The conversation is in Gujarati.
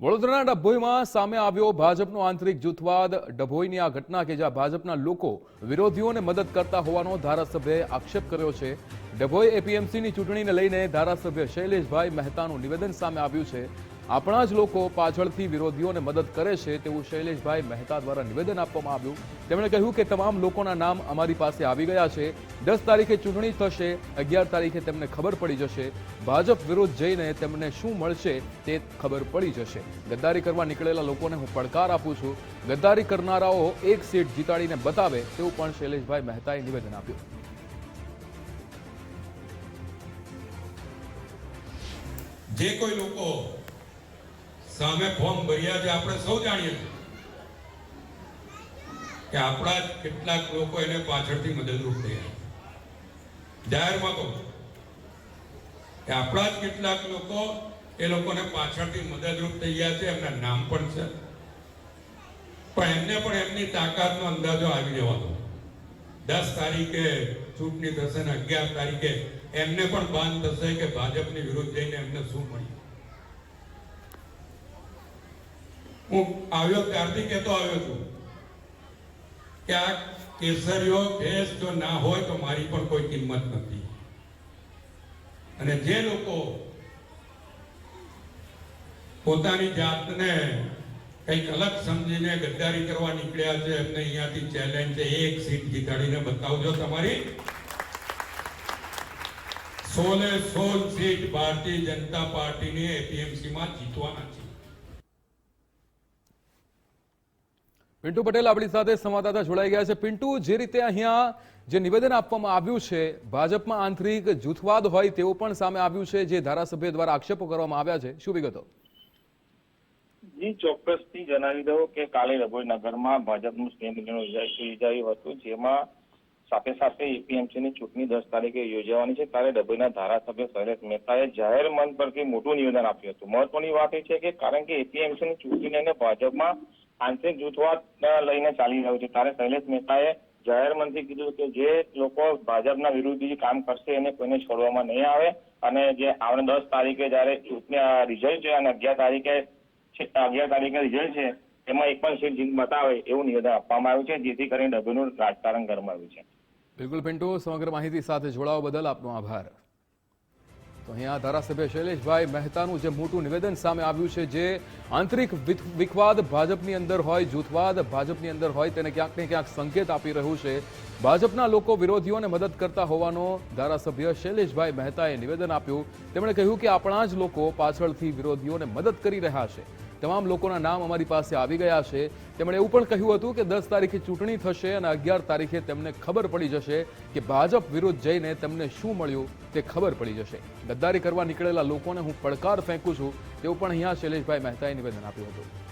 વડોદરાના ડભોઈમાં સામે આવ્યો ભાજપનો આંતરિક જૂથવાદ. ડભોઈની આ ઘટના કે જ્યાં ભાજપના લોકો વિરોધીઓને મદદ કરતા હોવાનો ધારાસભ્યએ આક્ષેપ કર્યો છે. ડભોઈ એપીએમસીની ચૂંટણીને લઈને ધારાસભ્ય શૈલેષભાઈ મહેતાનું નિવેદન સામે આવ્યું છે. આપણા જ લોકો પાછળથી વિરોધીઓને મદદ કરે છે તેવું શૈલેષભાઈ મહેતા દ્વારા નિવેદન આપવામાં આવ્યું. તેમણે કહ્યું કે તમામ લોકોના નામ અમારી પાસે આવી ગયા છે. દસ તારીખે ચૂંટણી થશે, અગિયાર તારીખે તેમને ખબર પડી જશે. ભાજપ વિરોધ જઈને તેમને શું મળશે તે ખબર પડી જશે. ગદ્દારી કરવા નીકળેલા લોકોને હું પડકાર આપું છું. ગદ્દારી કરનારાઓ એક સીટ જીતાડીને બતાવે તેવું પણ શૈલેષભાઈ મહેતાએ નિવેદન આપ્યું. જે કોઈ લોકો સામે ફોર્મ ભર્યા છે, આપણે સૌ જાણીએ છીએ કે આપણા કેટલાક લોકો એને પાછળથી મદદરૂપ થયા જાહેરમાં કહું કે આપણા જ કેટલાક લોકો એ લોકોને પાછળથી મદદરૂપ થઈ ગયા છે, એમના નામ પણ છે. પણ એમને પણ એમની તાકાતનો અંદાજો આવી જવાનો દસ તારીખે ચૂંટણી થશે ને અગિયાર તારીખે એમને પણ ભાન થશે કે ભાજપની વિરુદ્ધ જઈને એમને શું મળ્યું? હું આવ્યો ત્યારથી કહેતો આવ્યો છું કે આ કેસરીઓ ભેસ જો ના હોય તો મારી પણ કોઈ કિંમત નથી. અને જે લોકો પોતાની જાતને કંઈક અલગ સમજીને ગદ્દારી કરવા નીકળ્યા છે, એમને અહીંયાથી ચેલેન્જ છે, એક સીટ જીતાડીને બતાવજો તમારી. સોલે સોળ સીટ ભારતીય જનતા પાર્ટીની એપીએમસી માં જીતવાના છે. પિન્ટુ પટેલ આપણી સાથે સંવાદદાતા જોડાઈ ગયા છે. પિન્ટુ, જે રીતે અહીંયા જે નિવેદન આપવામાં આવ્યું છે, ભાજપમાં આંતરિક જૂથવાદ હોય તેવું પણ સામે આવ્યું છે, જે ધારાસભ્ય દ્વારા આક્ષેપો કરવામાં આવ્યા છે. શું વિગતો? જી, ચોક્કસથી જણાવી દઉં કે કાલે રઘોઈનગરમાં ભાજપનું સ્નેહમિલન યોજાયું હતું, જેમાં સાથે સાથે એપીએમસી ની ચૂંટણી દસ તારીખે યોજાવાની છે. ત્યારે ડભોઈના ધારાસભ્ય શૈલેષ મહેતાએ જાહેર મંચ પરથી મોટું નિવેદન આપ્યું હતું. મહત્વની વાત એ છે કે કારણ કે એપીએમસી ની ચૂંટણી લઈને ભાજપમાં આંતરિક જૂથવાદ લઈને ચાલી રહ્યું છે. ત્યારે શૈલેષ મહેતાએ જાહેર કીધું કે જે લોકો ભાજપના વિરુદ્ધ કામ કરશે એને કોઈને છોડવામાં નહીં આવે. અને જે આવનાર દસ તારીખે જયારે ચૂંટણી રિઝલ્ટ છે અને અગિયાર તારીખે અગિયાર તારીખે રિઝલ્ટ છે, એમાં એક પણ સીટ જીત બતાવે એવું નિવેદન આપવામાં આવ્યું છે, જેથી કરીને ડભોઈનું રાજકારણ ગરમાવ્યું છે. બિલકુલ પિન્ટુ, સમગ્ર માહિતી સાથે જોડાવા બદલ આપનો આભાર. તો અહીંયા ધારાસભ્ય શૈલેષભાઈ મહેતાનું જે મોટું નિવેદન સામે આવ્યું છે, જે આંતરિક વિખવાદ ભાજપની અંદર હોય, જૂથવાદ ભાજપની અંદર હોય, તેને ક્યાંક ને ક્યાંક સંકેત આપી રહ્યું છે. ભાજપના લોકો વિરોધીઓને મદદ કરતા હોવાનો ધારાસભ્ય શૈલેષભાઈ મહેતાએ નિવેદન આપ્યું. તેમણે કહ્યું કે આપણા જ લોકો પાછળથી વિરોધીઓને મદદ કરી રહ્યા છે. તમામ લોકોના નામ અમારી પાસે આવી ગયા છે. તેમણે એવું પણ કહ્યું હતું કે દસ તારીખે ચૂંટણી થશે અને અગિયાર તારીખે તેમને ખબર પડી જશે કે ભાજપ વિરુદ્ધ જઈને તેમને શું મળ્યું તે ખબર પડી જશે. ગદ્દારી કરવા નીકળેલા લોકોને હું પડકાર ફેંકું છું તેવું પણ અહીંયા શૈલેષભાઈ મહેતાએ નિવેદન આપ્યું હતું.